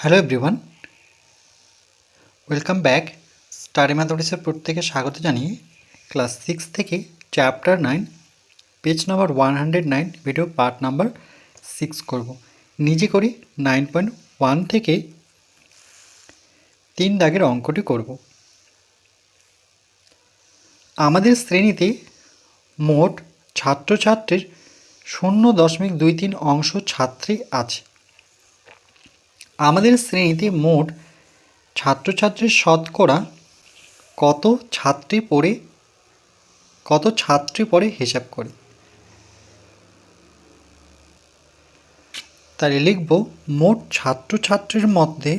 Hello everyone welcome back study ম্যাথমেটিক্সের প্রত্যেকে স্বাগত জানিয়ে ক্লাস সিক্স থেকে chapter nine page number one hundred nine video part number six করব। নিজে করি নাইন পয়েন্ট ওয়ান থেকে তিন দাগের অঙ্কটি করব। আমাদের শ্রেণীতে মোট ছাত্রছাত্রীর শূন্য দশমিক দুই তিন অংশ ছাত্রী আছে। আমাদের শ্রেণীতে মোট ছাত্রছাত্রীর শতকরা কত ছাত্রী পড়ে, কত ছাত্রী পড়ে হিসাব করে। তাহলে লিখব, মোট ছাত্রছাত্রীর মধ্যে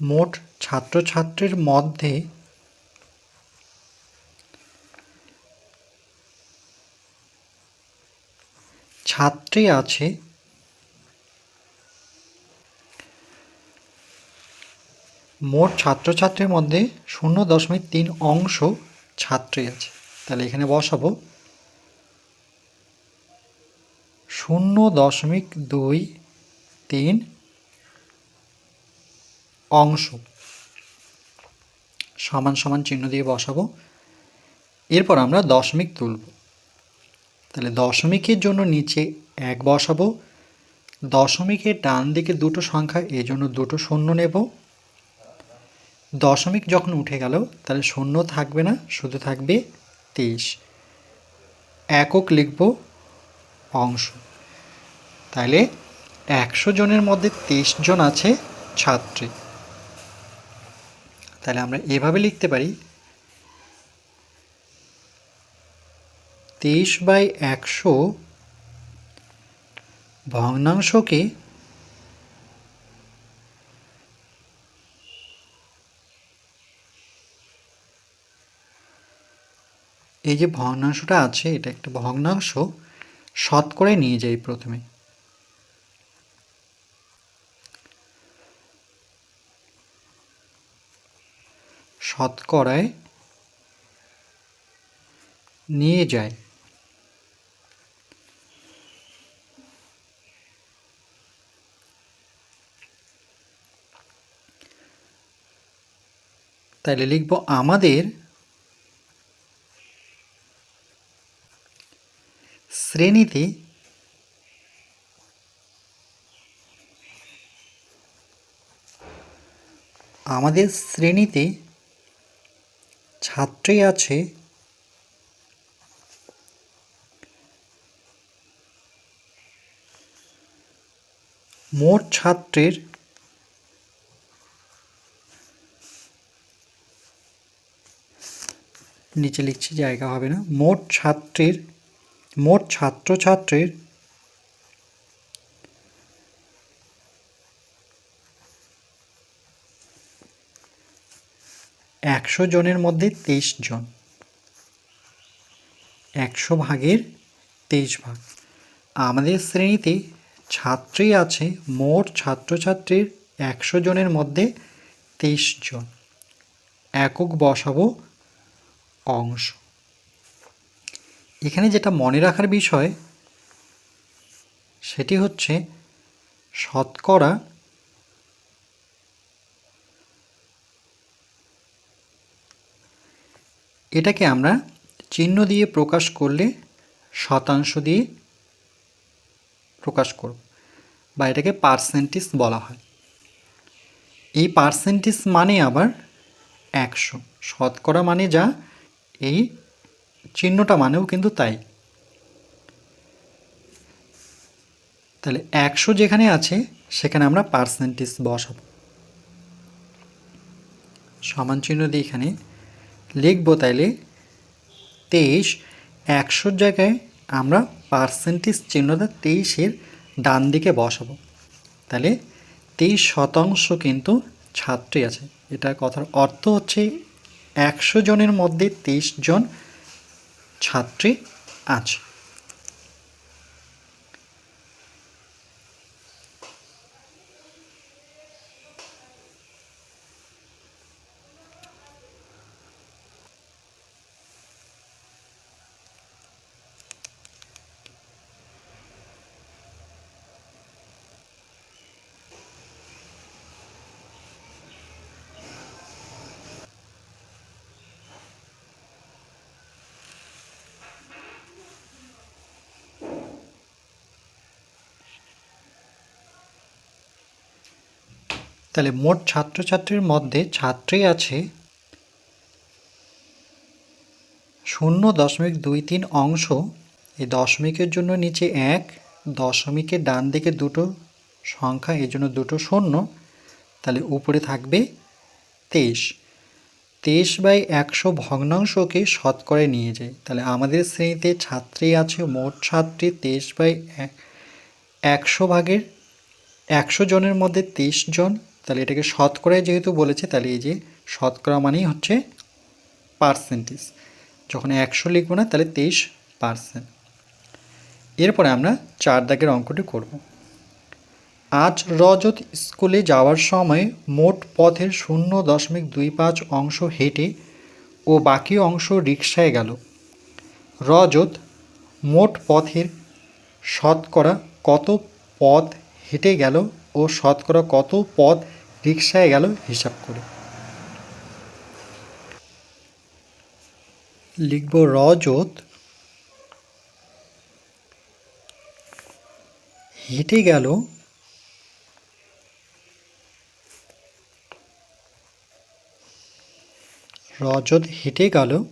মোট ছাত্রছাত্রীর মধ্যে ছাত্রী আছে মোট ছাত্রছাত্রীর মধ্যে শূন্য দশমিক তিন অংশ ছাত্রী আছে। তাহলে এখানে বসাবো। শূন্য দশমিক দুই তিন অংশ। সমান সমান চিহ্ন দিয়ে বসাবো। এরপর আমরা দশমিক তুলব। তাহলে দশমিকের জন্য নিচে এক বসাবো। দশমিকের ডান দিকে দুটো সংখ্যা এই জন্য দুটো শূন্য নেব। দশমিক যখন উঠে গেল, তাহলে শূন্য থাকবে না, শুধু থাকবে তেইশ। একক লিখব অংশ। তাহলে একশো জনের মধ্যে তেইশ জন আছে ছাত্রী। তাহলে আমরা এভাবে লিখতে পারি। তেইশ বাই একশো ভগ্নাংশকে এই যে ভগ্নাংশটা আছে, এটা একটা ভগ্নাংশ শতকরায় নিয়ে যাই প্রথমে। শতকরায় নিয়ে যায়। তাহলে লিখব আমাদের শ্রেণীতে আমাদের শ্রেণীতে ছাত্রী আছে। মোট ছাত্রের নিচে লিখছি জায়গা হবে না। মোট ছাত্রের মোট ছাত্রছাত্রীর একশো জনের মধ্যে তেইশ জন। একশো ভাগের তেইশ ভাগ। আমাদের শ্রেণীতে ছাত্রী আছে, মোট ছাত্রছাত্রীর একশো জনের মধ্যে তেইশ জন। একক বসাবো অংশ। এখানে যেটা মনে রাখার বিষয়, সেটি হচ্ছে শতকরা এটাকে আমরা চিহ্ন দিয়ে প্রকাশ করলে শতাংশ দিয়ে প্রকাশ করব বা এটাকে পার্সেন্টেজ বলা হয়। এই পার্সেন্টেজ মানে আবার একশো। শতকরা মানে যা, এই চিহ্নটা মানেও কিন্তু তাই। তাহলে একশো যেখানে আছে, সেখানে আমরা পার্সেন্টেজ বসাব। সমান চিহ্ন দিয়ে এখানে লিখব তাইলে, তেইশ, একশোর জায়গায় আমরা পার্সেন্টেজ চিহ্নটা তেইশের ডান দিকে বসাবো। তাহলে তেইশ শতাংশ কিন্তু ছাত্রী আছে। এটা কথার অর্থ হচ্ছে একশো জনের মধ্যে তেইশ জন ছাত্রী আছে। তাহলে মোট ছাত্রছাত্রীর মধ্যে ছাত্রী আছে শূন্য দশমিক দুই তিন অংশ। এই দশমিকের জন্য নিচে এক দশমিকের ডান দিকে দুটো সংখ্যা এই জন্য দুটো শূন্য। তাহলে উপরে থাকবে তেইশ। তেইশ বাই একশো ভগ্নাংশকে শতকরে নিয়ে যায়। তাহলে আমাদের শ্রেণীতে ছাত্রী আছে, মোট ছাত্রী তেইশ বাই একশো ভাগের একশো জনের মধ্যে তেইশ জন। তাহলে এটাকে শতকরায় যেহেতু বলেছে, তাহলে এই যে শতকরা মানেই হচ্ছে পার্সেন্টেজ যখন একশো লিখব না, তাহলে তেইশ পার্সেন্ট এরপরে আমরা চার দাগের অঙ্কটি করব। আজ রজত স্কুলে যাওয়ার সময় মোট পথের শূন্য দশমিক দুই পাঁচ অংশ হেঁটে ও বাকি অংশ রিকশায় গেল। রজত মোট পথের শতকরা কত পথ হেঁটে গেল ও শতকরা কত পথ রিক্সায় গেল হিসাব করে। লিখব রজত। হেঁটে গেল। রজত হেঁটে গেল।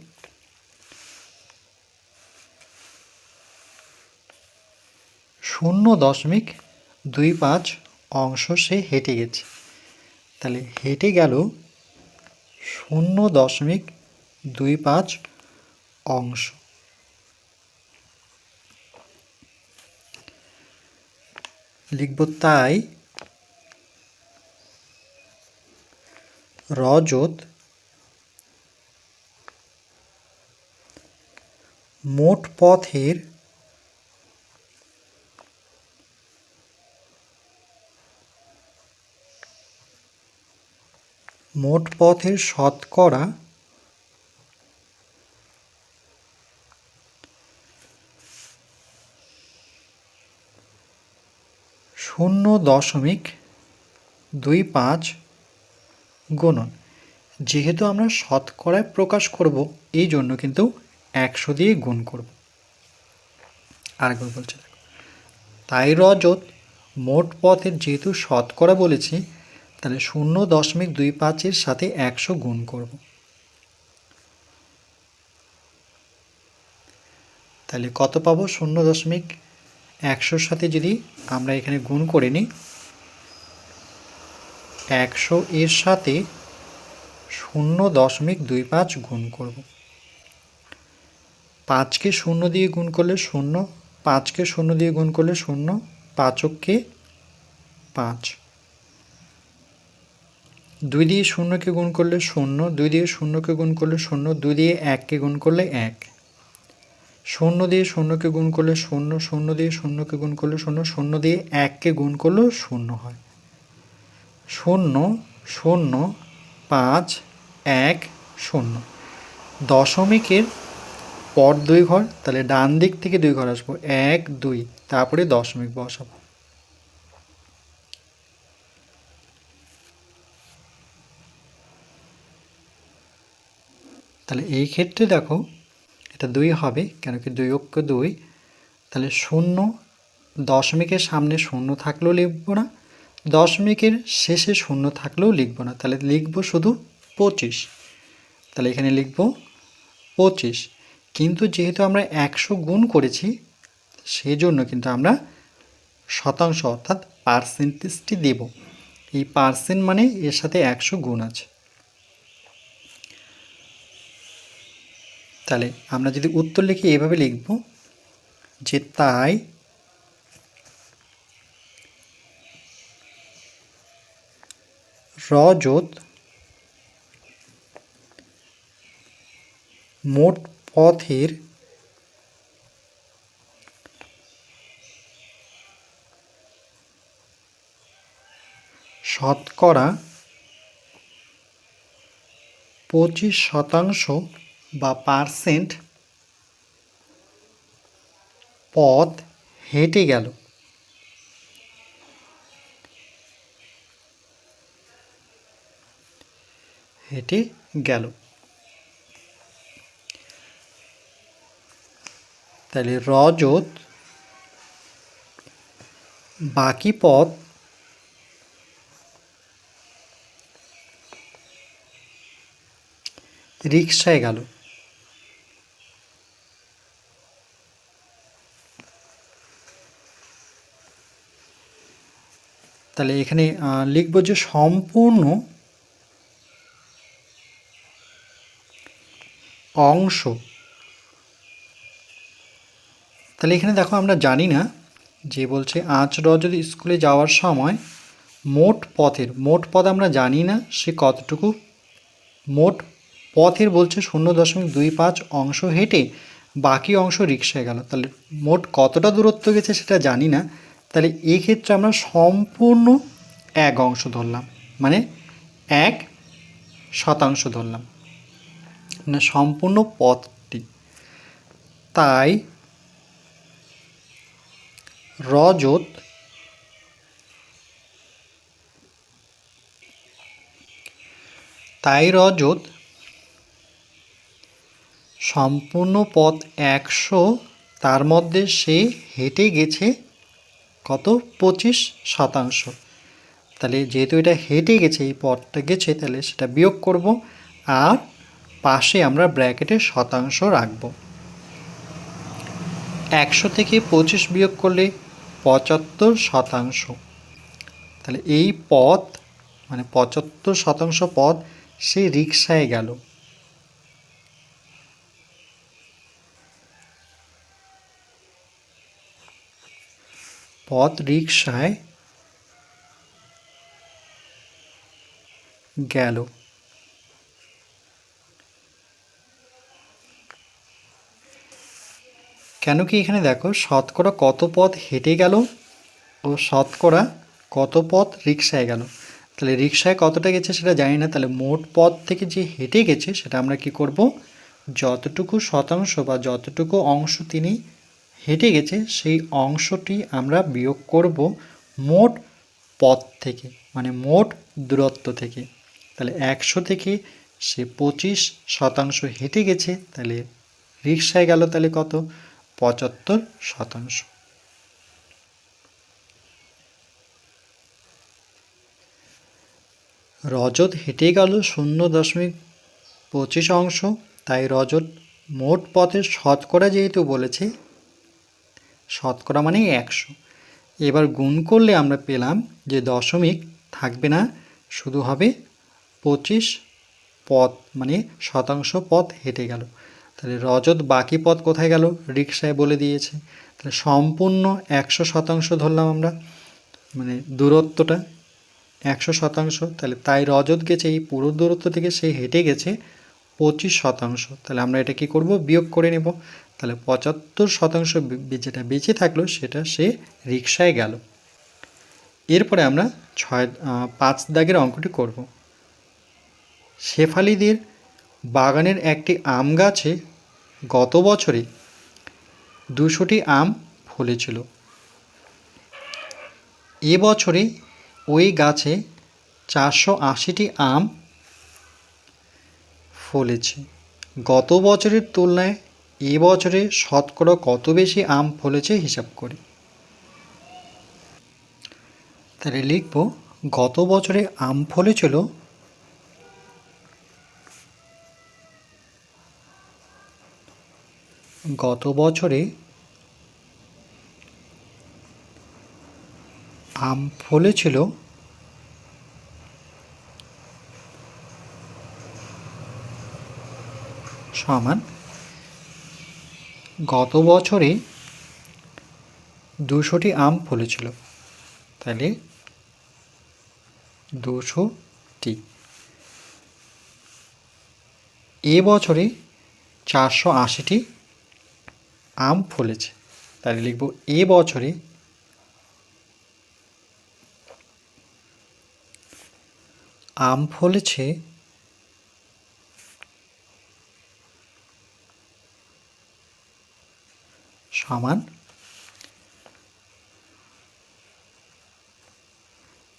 শূন্য দশমিক দুই পাঁচ অংশ সে হেঁটে গেছে। তাহলে হেঁটে গেল শূন্য দশমিক দুই পাঁচ অংশ। লিখব তাই রজত মোট পথের মোট পথের শতকরা শূন্য দশমিক দুই পাঁচ গুণন। যেহেতু আমরা শতকরায় প্রকাশ করব এই জন্য কিন্তু একশো দিয়ে গুণ করব। আরেকবার বলছে তাই রজত মোট পথের যেহেতু শতকরা বলেছি তাহলে শূন্য দশমিক দুই পাঁচের সাথে একশো গুণ করব। তাহলে কত পাবো? শূন্য দশমিক একশোর সাথে যদি আমরা এখানে গুণ করে নিই, একশো এর সাথে শূন্য দশমিক দুই পাঁচ গুণ করব। পাঁচকে শূন্য দিয়ে গুণ করলে শূন্য, পাঁচকে শূন্য দিয়ে গুণ করলে শূন্য, পাঁচককে পাঁচ। দুই দিয়ে শূন্যকে গুণ করলে শূন্য, দুই দিয়ে শূন্যকে গুণ করলে শূন্য, দুই দিয়ে এককে গুণ করলে এক। শূন্য দিয়ে শূন্যকে গুণ করলে শূন্য শূন্য দিয়ে শূন্যকে গুণ করলে শূন্য শূন্য দিয়ে এককে গুণ করলেও শূন্য হয়। শূন্য শূন্য, পাঁচ, এক, শূন্য। দশমিকের পর দুই ঘর, তাহলে ডান দিক থেকে দুই ঘর আসব। এক, দুই, তারপরে দশমিক বসাবো। তাহলে এই ক্ষেত্রে দেখো, এটা দুই হবে, কেন কি দুই অক্ষ দুই। তাহলে শূন্য, দশমিকের সামনে শূন্য থাকলেও লিখব না, দশমিকের শেষে শূন্য থাকলেও লিখব না। তাহলে লিখব শুধু পঁচিশ। তাহলে এখানে লিখব পঁচিশ। কিন্তু যেহেতু আমরা একশো গুণ করেছি, সেজন্য কিন্তু আমরা শতাংশ অর্থাৎ পার্সেন্টেজটি দেব। এই পার্সেন্ট মানে এর সাথে একশো গুণ আছে। তাহলে আমরা যদি উত্তর লিখি এভাবে লিখব যে তাই রজত মোট পথের শতকরা পঁচিশ শতাংশ বা পার্সেন্ট পথ হেঁটে গেল। হেঁটে গেল। তাহলে রজত বাকি পথ রিক্সায় গেল। তাহলে এখানে লিখব যে সম্পূর্ণ অংশ। তাহলে এখানে দেখো আমরা জানি না যে বলছে, আঁচ রজত স্কুলে যাওয়ার সময় মোট পথের, মোট পথ আমরা জানি না সে কতটুকু? মোট পথের বলছে শূন্য দশমিক দুই পাঁচ অংশ হেঁটে বাকি অংশ রিক্সায় গেল। তাহলে মোট কতটা দূরত্ব গেছে সেটা জানি না। তাহলে এই ক্ষেত্রে আমরা সম্পূর্ণ এক অংশ ধরলাম। মানে এক শতাংশ ধরলাম। মানে সম্পূর্ণ পথটি। তাই রজত তাই রজত সম্পূর্ণ পথ একশো, তার মধ্যে সে হেঁটে গেছে কত? পঁচিশ শতাংশ। তাহলে যেহেতু এটা হেঁটে গেছে, এই পথটা গেছে, তাহলে সেটা বিয়োগ করব আর পাশে আমরা ব্র্যাকেটে শতাংশ রাখব। একশো থেকে পঁচিশ বিয়োগ করলে পঁচাত্তর শতাংশ। তাহলে এই পথ মানে পঁচাত্তর শতাংশ পথ সে রিক্সায় গেল। পথ রিক্সায় গেল। কেন কি এখানে দেখো, শতকরা কত পথ হেঁটে গেল ও শতকরা কত পথ রিক্সায় গেল? তাহলে রিক্সায় কতটা গেছে সেটা জানি না, তাহলে মোট পথ থেকে যে হেঁটে গেছে সেটা আমরা কি করব? যতটুকু শতাংশ বা যতটুকু অংশ তিনি হেঁটে গেছে, সেই অংশটি আমরা বিয়োগ করব মোট পথ থেকে মানে মোট দূরত্ব থেকে। তাহলে একশো থেকে সে পঁচিশ শতাংশ হেঁটে গেছে, তাহলে রিক্সায় গেল তাহলে কত? পঁচাত্তর শতাংশ। রজত হেঁটে গেল শূন্য দশমিক পঁচিশ অংশ, তাই রজত মোট পথের শতকরা যেহেতু বলেছে শতকরা মানে একশো। এবার গুণ করলে আমরা পেলাম যে দশমিক থাকবে না, শুধু হবে পঁচিশ পথ মানে শতাংশ পথ হেঁটে গেল। তাহলে রজত বাকি পথ কোথায় গেল? রিক্সায় বলে দিয়েছে। তাহলে সম্পূর্ণ একশো শতাংশ ধরলাম আমরা মানে দূরত্বটা একশো শতাংশ। তাহলে তাই রজত গেছে, এই পুরো দূরত্ব থেকে সে হেঁটে গেছে পঁচিশ শতাংশ। তাহলে আমরা এটা কি করব? বিয়োগ করে নেব। তাহলে পঁচাত্তর শতাংশ যেটা বেঁচে থাকল, সেটা সে রিক্সায় গেল। এরপরে আমরা ছয় পাঁচ দাগের অঙ্কটি করব। শেফালিদের বাগানের একটি আম গাছে গত বছরে দুশোটি আম ফলেছিল। বছরে ওই গাছে চারশো আশিটি আম ফলেছে। গত বছরের তুলনায় এ বছরে শতকরা কত বেশি আম ফলেছে হিসাব করি। তাহলে লিখব, গত বছরে আম ফলেছিল গত বছরে আম ফলেছিল সমান গত বছরে দুশোটি আম ফলেছিল। তাহলে দুশোটি। এ বছরে চারশো আশিটি আম ফলেছে। তাহলে লিখব এ বছরে আম ফলেছে সমান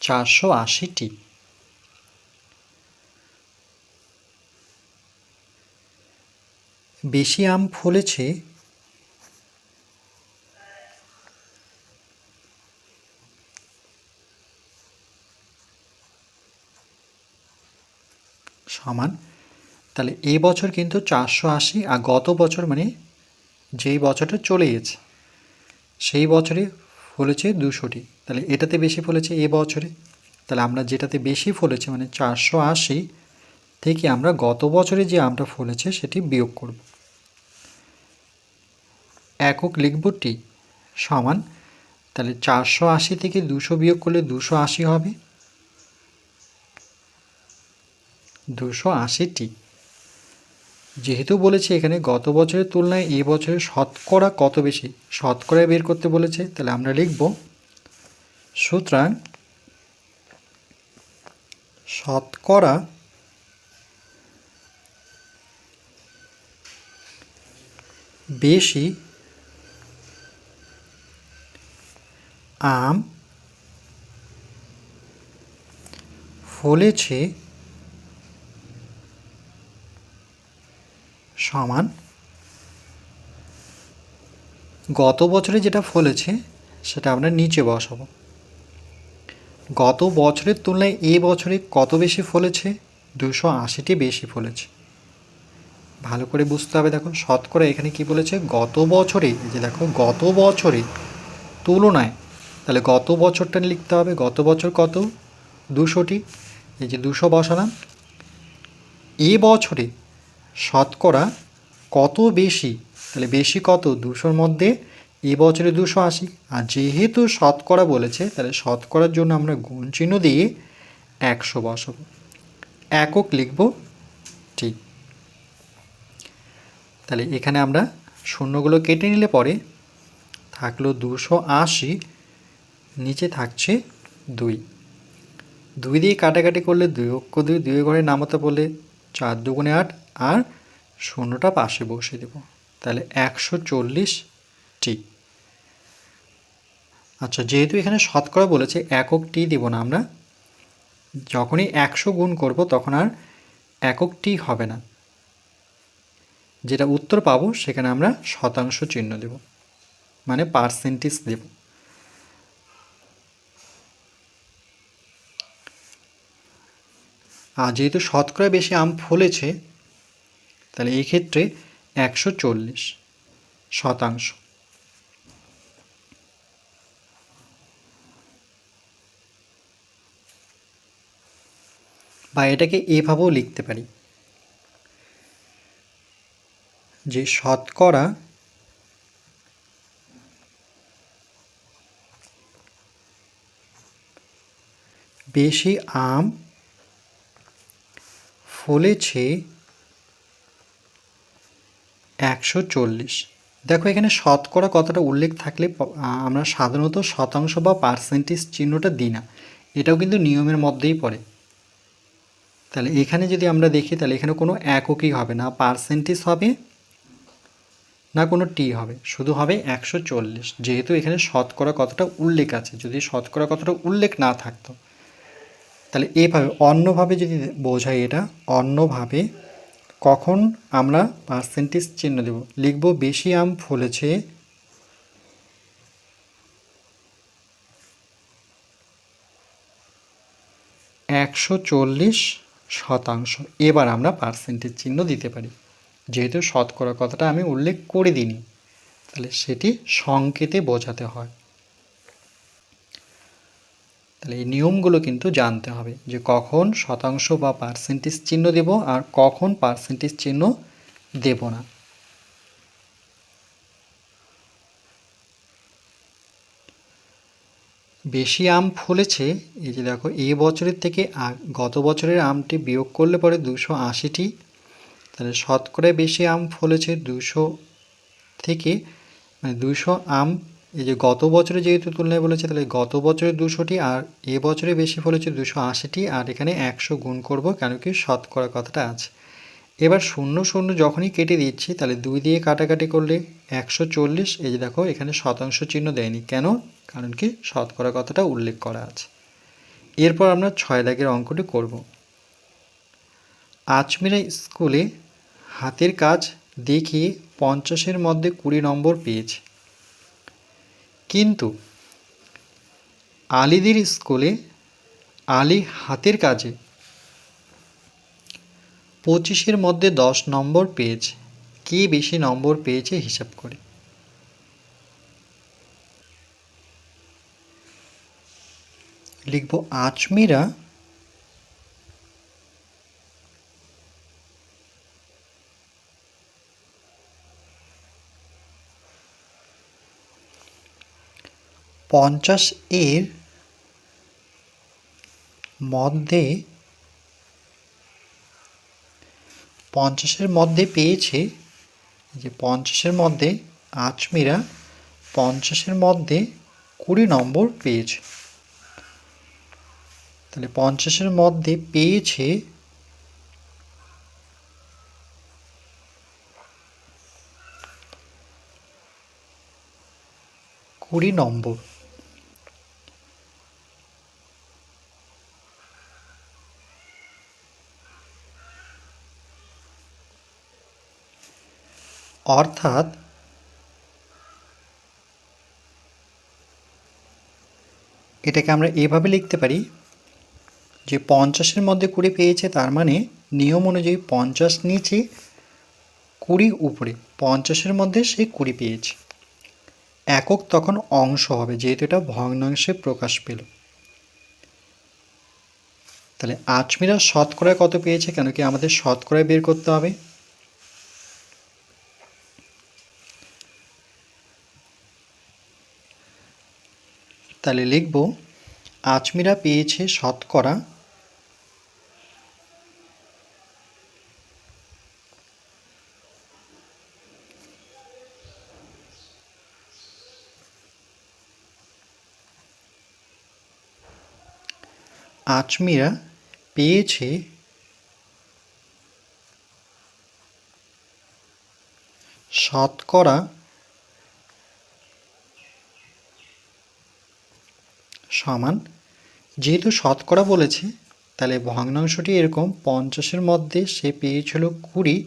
চারশো আশিটি। বেশি আম ফলেছে সমান। তাহলে এই বছর কিন্তু চারশো আশি আর গত বছর মানে যেই বছরটা চলে গেছে সেই বছরে ফলেছে দুশোটি। তাহলে এটাতে বেশি ফলেছে এ বছরে? তাহলে আমরা যেটাতে বেশি ফলেছে মানে চারশো আশি থেকে আমরা গত বছরে যে আমটা ফলেছে সেটি বিয়োগ করব। একক লিখব টি সমান, তাহলে চারশো আশি থেকে দুশো বিয়োগ করলে দুশো আশি হবে। দুশো আশি টি যেহেতু বলেছে এখানে গত বছরের তুলনায় এই বছরে শতকরা কত বেশি? শতকরা বের করতে বলেছে, তাহলে আমরা লিখব। সুতরাং শতকরা বেশি আম ফলেছে সমান। গত বছরে যেটা ফলেছে, সেটা আমরা নিচে বসাবো। গত বছরের তুলনায় এই বছরে কত বেশি ফলেছে? দুশো আশিটি বেশি ফলেছে। ভালো করে বুঝতে হবে দেখো শতকরা এখানে কি বলেছে? গত বছরে যে দেখো, গত বছরে তুলনায়, তাহলে গত বছরটা লিখতে হবে, গত বছর কত? দুশোটি। এই যে দুশো বসালাম। এ বছরে শতকরা কত বেশি? তাহলে বেশি কত? দুশোর মধ্যে এ বছরে দুশো আশি। আর যেহেতু শতকরা বলেছে, তাহলে শতকরার জন্য আমরা গুণ চিহ্ন দিয়ে একশো বসাবো। একক লিখব ঠিক তাহলে এখানে আমরা শূন্যগুলো কেটে নিলে পরে থাকল দুশো আশি, নিচে থাকছে দুই। দুই দিয়ে কাটাকাটি করলে দুই অক্ষ দুই দুই ঘরে নামাতে বলে চার দুগুণে আট আর শূন্যটা পাশে বসে দেব। তাহলে একশো চল্লিশ টি আচ্ছা যেহেতু এখানে শতকরা বলেছে, একক টি দেব না আমরা, যখনই একশো গুণ করব তখন আর একক টি হবে না। যেটা উত্তর পাবো, সেখানে আমরা শতাংশ চিহ্ন দেব মানে পার্সেন্টেজ দেব। আর যেহেতু শতকরা বেশি আম ফলেছে তাহলে এই ক্ষেত্রে একশো চল্লিশ শতাংশ। বা এটাকে এভাবেও লিখতে পারি। যে শতকরা বেশি আম ফলেছে একশো চল্লিশ। দেখো এখানে শতকরা কতটা উল্লেখ থাকলে আমরা সাধারণত শতাংশ বা পার্সেন্টেজ চিহ্নটা দিই না। এটাও কিন্তু নিয়মের মধ্যেই পড়ে। তাহলে এখানে যদি আমরা দেখি, তাহলে এখানে কোনো এককই হবে না। পার্সেন্টেজ হবে না কোনো টি হবে, শুধু হবে একশো চল্লিশ। যেহেতু এখানে শতকরা কতটা উল্লেখ আছে, যদি শতকরা কতটা উল্লেখ না থাকতো। তাহলে এভাবে অন্যভাবে যদি বোঝাই এটা, অন্যভাবে কখন আমরা পার্সেন্টেজ চিহ্ন দেব? লিখব বেশি আম ফলেছে। একশো চল্লিশ শতাংশ। এবার আমরা পার্সেন্টেজ চিহ্ন দিতে পারি। যেহেতু শতকরা কথাটা আমি উল্লেখ করে দিইনি, তাহলে সেটি সংকেতে বোঝাতে হয়। তাহলে এই নিয়মগুলো কিন্তু জানতে হবে যে কখন শতাংশ বা পার্সেন্টেজ চিহ্ন দেব আর কখন পার্সেন্টেজ চিহ্ন দেব না। বেশি আম ফলেছে, এই যে দেখো, এ বছরের থেকে গত বছরের আমটি বিয়োগ করলে পরে দুশো আশিটি। তাহলে শতকরা বেশি আম ফলেছে দুশো থেকে মানে দুশো আম এই যে গত বছরে যেহেতু তুলনায় বলেছে, তাহলে গত বছরে দুশোটি আর এ বছরে বেশি ফলেছে দুশো আশিটি, আর এখানে একশো গুণ করব কেন কি শতকরা কথাটা আছে। এবার শূন্য শূন্য যখনই কেটে দিচ্ছি, তাহলে দুই দিয়ে কাটাকাটি করলে একশো চল্লিশ, এই যে দেখো এখানে শতাংশ চিহ্ন দেয়নি। কেন? কারণ কি শতকরা কথাটা উল্লেখ করা আছে। এরপর আমরা ছয় দাগের অঙ্কটি করব। আজমিরা স্কুলে হাতের কাজ দেখিয়ে পঞ্চাশের মধ্যে কুড়ি নম্বর পেয়েছে। কিন্তু আলিদের স্কুলে আলী হাতের কাজে পঁচিশের মধ্যে দশ নম্বর পেয়েছে। কে বেশি নম্বর পেয়েছে হিসাব করে। লিখব আজমিরা পঞ্চাশ এর মধ্যে পঞ্চাশের মধ্যে পেয়েছে যে পঞ্চাশের মধ্যে আজমিরা পঞ্চাশের মধ্যে কুড়ি নম্বর পেয়েছে। তাহলে পঞ্চাশের মধ্যে পেয়েছে কুড়ি নম্বর। অর্থাৎ এটাকে আমরা এভাবে লিখতে পারি যে পঞ্চাশের মধ্যে কুড়ি পেয়েছে, তার মানে নিয়ম অনুযায়ী পঞ্চাশ নিচে কুড়ি উপরে, পঞ্চাশের মধ্যে সে কুড়ি পেয়েছে। একক তখন অংশ হবে, যেহেতু এটা ভগ্নাংশে প্রকাশ পেল। তাহলে আজমিরা শতকরায় কত পেয়েছে? কেন কি আমাদের শতকরায় বের করতে হবে? তাহলে লিখব আজমিরা পেয়েছে শতকরা আজমিরা পেয়েছে শতকরা সমান। যেহেতু শতকরা বলেছে, তাহলে ভগ্নাংশটি এরকম পঞ্চাশের মধ্যে সে পেয়েছিল কুড়ি।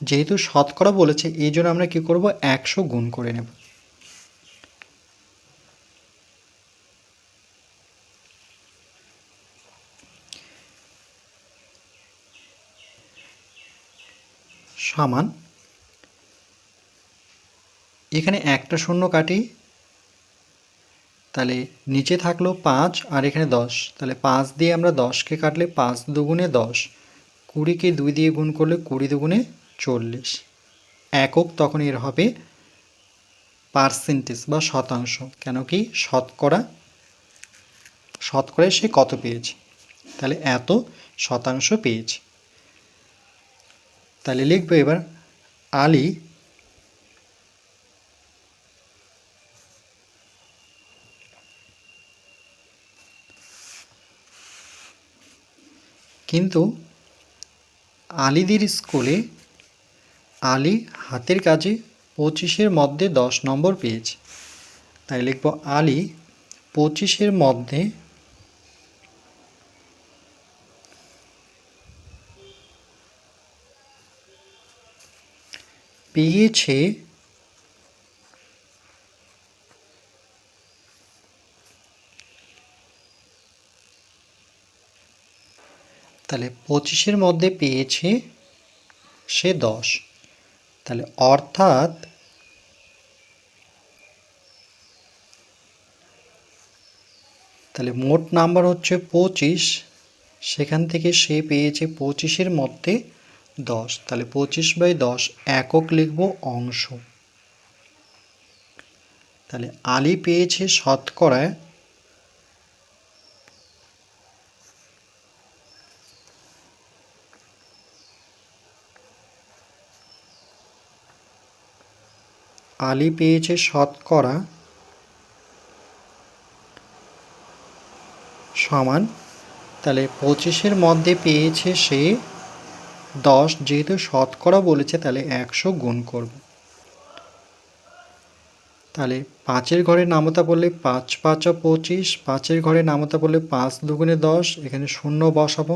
যেহেতু শতকরা বলেছে, এই জন্য আমরা কী করব? একশো গুণ করে নেব। সমান। এখানে একটা শূন্য কাটি তাহলে নিচে থাকল পাঁচ আর এখানে দশ। তাহলে পাঁচ দিয়ে আমরা দশকে কাটলে পাঁচ দুগুণে দশ। কুড়িকে দুই দিয়ে গুণ করলে কুড়ি দুগুণে চল্লিশ। একক তখন এর হবে পার্সেন্টেজ বা শতাংশ। কেন কি? শতকরা, শতকরায় সে কত পেয়েছে? তাহলে এত শতাংশ পেয়েছে। তাহলে লিখব এবার আলী কিন্তু আলিদের স্কুলে আলী হাতের কাজে পঁচিশের মধ্যে দশ নম্বর পেয়েছে। তাই লিখব আলী পঁচিশের মধ্যে পেয়েছে তাহলে পঁচিশের মধ্যে পেয়েছে সে দশ। তাহলে অর্থাৎ তাহলে মোট নাম্বার হচ্ছে পঁচিশ। সেখান থেকে সে পেয়েছে পঁচিশের মধ্যে দশ। তাহলে পঁচিশ বাই দশ একক লিখব অংশ। তাহলে আলী পেয়েছে শতকরায় আলী পেয়েছে শতকরা সমান, তাহলে পঁচিশের মধ্যে পেয়েছে সে দশ, যেহেতু শতকরা বলেছে, তাহলে একশো গুণ করব। তাহলে পাঁচের ঘরে নামতা বললে পাঁচ, পাঁচা পঁচিশ, পাঁচের ঘরে নামতা বললে পাঁচ দুগুণে দশ, এখানে শূন্য বসাবো।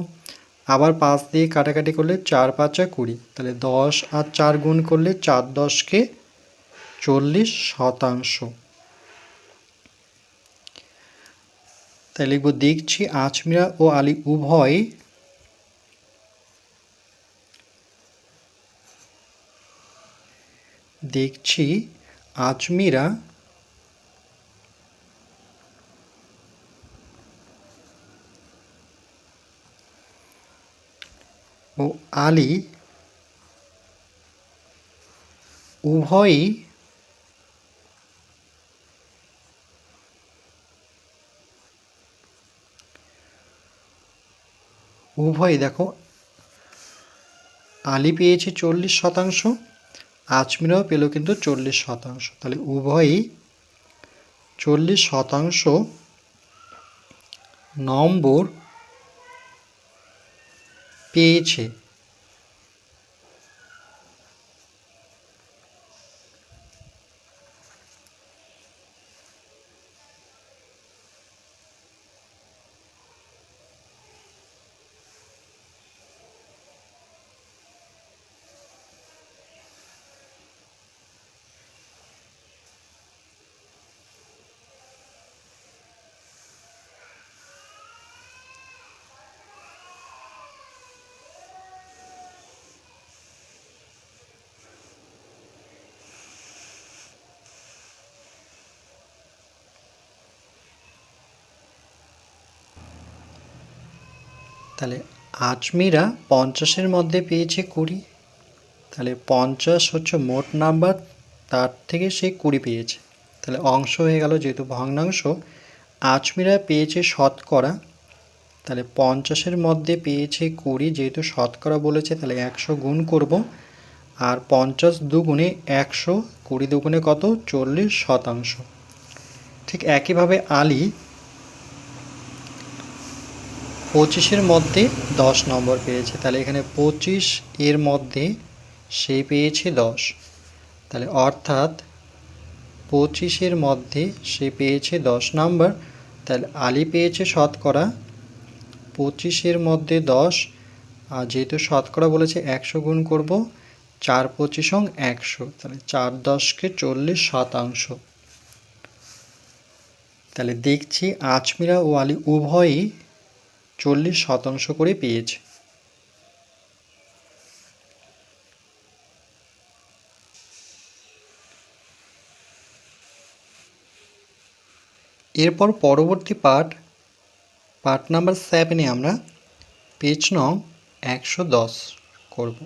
আবার পাঁচ দিয়ে কাটাকাটি করলে চার, পাঁচা কুড়ি, তাহলে দশ আর চার গুণ করলে চার দশকে চল্লিশ শতাংশ। তাই লিখব দেখছি আজমিরা ও আলী উভয় দেখছি আজমিরা ও আলী উভয়ই উভয়ই দেখো আলি পেয়েছে চল্লিশ শতাংশ, আজমিরাও পেল কিন্তু চল্লিশ শতাংশ। তাহলে উভয়ই চল্লিশ শতাংশ নম্বর পেয়েছে। তাহলে আজমিরা পঞ্চাশের মধ্যে পেয়েছে কুড়ি। তাহলে পঞ্চাশ হচ্ছে মোট নাম্বার, তার থেকে সে কুড়ি পেয়েছে। তাহলে অংশ হয়ে গেল যেহেতু ভগ্নাংশ, আজমিরা পেয়েছে শতকরা। তাহলে পঞ্চাশের মধ্যে পেয়েছে কুড়ি, যেহেতু শতকরা বলেছে, তাহলে একশো গুণ করব। আর পঞ্চাশ দুগুণে একশো, কুড়ি দুগুণে কত? চল্লিশ শতাংশ। ঠিক একইভাবে আলী পঁচিশের মধ্যে দশ নম্বর পেয়েছে। তাহলে এখানে পঁচিশ এর মধ্যে সে পেয়েছে দশ। তাহলে অর্থাৎ পঁচিশের মধ্যে সে পেয়েছে দশ নম্বর। তাহলে আলী পেয়েছে শতকরা পঁচিশের মধ্যে দশ। আর যেহেতু শতকরা বলেছে, একশো গুণ করব, চার পঁচিশং একশো। তাহলে চার দশকে চল্লিশ শতাংশ। তাহলে দেখছি আজমিরা ও আলী উভয়ই চল্লিশ শতাংশ করে পেয়েছে। এরপর পরবর্তী পার্ট পার্ট নাম্বার সেভেনে আমরা পেজ নং একশো দশ করব।